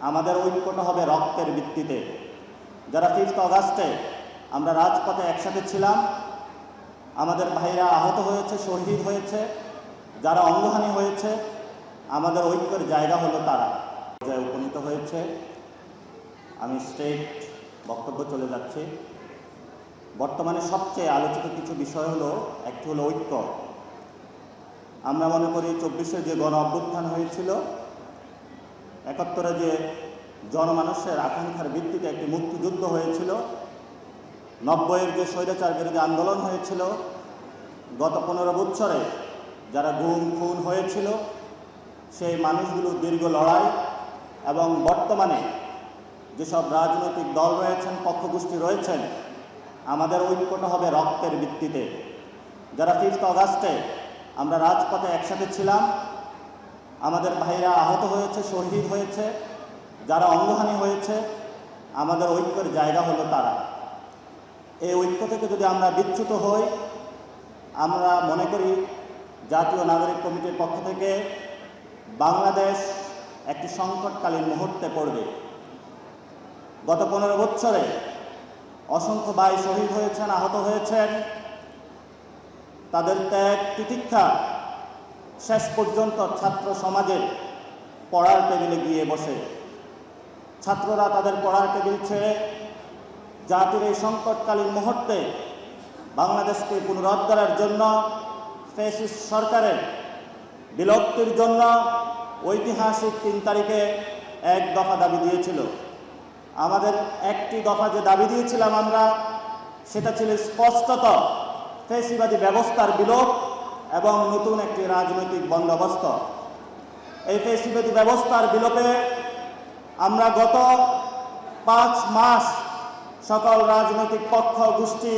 আমাদের ঐক্যটা হবে রক্তের ভিত্তিতে। যারা ফিফথ অগাস্টে আমরা রাজপথে একসাথে ছিলাম, আমাদের ভাইরা আহত হয়েছে, শহীদ হয়েছে, যারা অঙ্গহানি হয়েছে, আমাদের ঐক্যের জায়গা হলো তারা। পর্যায়ে উপনীত হয়েছে। আমি স্ট্রেট বক্তব্য চলে যাচ্ছি। বর্তমানে সবচেয়ে আলোচিত কিছু বিষয় হলো, একটি হলো ঐক্য। আমরা মনে করি চব্বিশে যে গণ অভ্যুত্থান হয়েছিল একাত্তরে যে জনমানুষের আকাঙ্ক্ষার ভিত্তিতে একটি মুক্তিযুদ্ধ হয়েছিল, নব্বইয়ের যে স্বৈরাচার বিরোধী আন্দোলন হয়েছিল, গত পনেরো বছরে যারা গুম, খুন হয়েছিল, সেই মানুষগুলোর দীর্ঘ লড়াই এবং বর্তমানে যেসব রাজনৈতিক দল রয়েছেন, পক্ষগোষ্ঠী রয়েছেন, আমাদের ঐক্যটা হবে রক্তের ভিত্তিতে। যারা ফিফথ অগাস্টে আমরা রাজপথে একসাথে ছিলাম আমাদের ভাইরা আহত হয়েছে, শহীদ হয়েছে, যারা অঙ্গহানি হয়েছে, আমাদের ঐক্যের জায়গা হলো তারা। এই ঐক্য থেকে যদি আমরা বিচ্যুত হই, আমরা মনে করি জাতীয় নাগরিক কমিটির পক্ষ থেকে বাংলাদেশ একটি সংকটকালীন মুহূর্তে পড়বে। গত পনেরো বছরে অসংখ্য ভাই শহীদ হয়েছেন, আহত হয়েছেন। তাদের ত্যাগ, তিতিক্ষা শেষ পর্যন্ত ছাত্র সমাজের পড়ার টেবিলে গিয়ে বসে। ছাত্ররা তাদের পড়ার টেবিল ছেড়ে জাতির এই সংকটকালীন মুহূর্তে বাংলাদেশকে পুনরুদ্ধারের জন্য ফেসিস সরকারের বিলুপ্তির জন্য ঐতিহাসিক তিন তারিখে এক দফা দাবি দিয়েছিল। আমাদের একটি দফা যে দাবি দিয়েছিলাম আমরা, সেটা ছিল স্পষ্টত ফেসিবাদী ব্যবস্থার বিলোপ এবং নতুন একটি রাজনৈতিক বন্দোবস্ত। এই ফেসিবাদী ব্যবস্থার বিলোপে আমরা গত পাঁচ মাস সকল রাজনৈতিক পক্ষ, গোষ্ঠী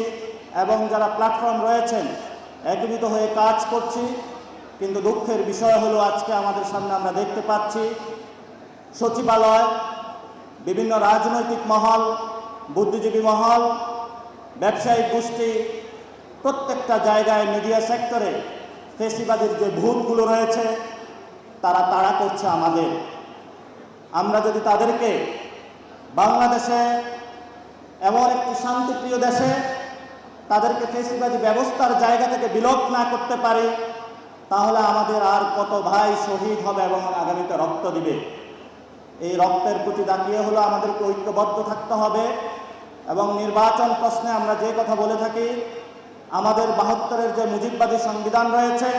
এবং যারা প্ল্যাটফর্ম রয়েছেন, একীভূত হয়ে কাজ করছি। কিন্তু দুঃখের বিষয় হলো, আজকে আমাদের সামনে আমরা দেখতে পাচ্ছি সচিবালয়, বিভিন্ন রাজনৈতিক মহল, বুদ্ধিজীবী মহল, ব্যবসায়িক গোষ্ঠী, প্রত্যেকটা জায়গায় মিডিয়া সেক্টরে ফেসিবাদীর যে ভূতগুলো রয়েছে, তারা তাড়া করছে আমাদের। আমরা যদি তাদেরকে বাংলাদেশে এমন একটি শান্তিপ্রিয় দেশে তাদেরকে ফেসিবাদী ব্যবস্থার জায়গা থেকে বিলোপ না করতে পারি, তাহলে আমাদের আর কত ভাই শহীদ হবে এবং আগামীতে রক্ত দিবে। এই রক্তের প্রতি দাঁড়িয়ে হলো আমাদেরকে ঐক্যবদ্ধ থাকতে হবে এবং নির্বাচন প্রশ্নে আমরা যে কথা বলে থাকি আমাদের বাহাত্তরের যে মুজিববাদী সংবিধান রয়েছে,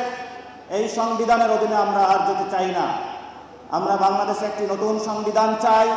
এই সংবিধানের অধীনে আমরা আর যেতে চাই না। আমরা বাংলাদেশে একটি নতুন সংবিধান চাই।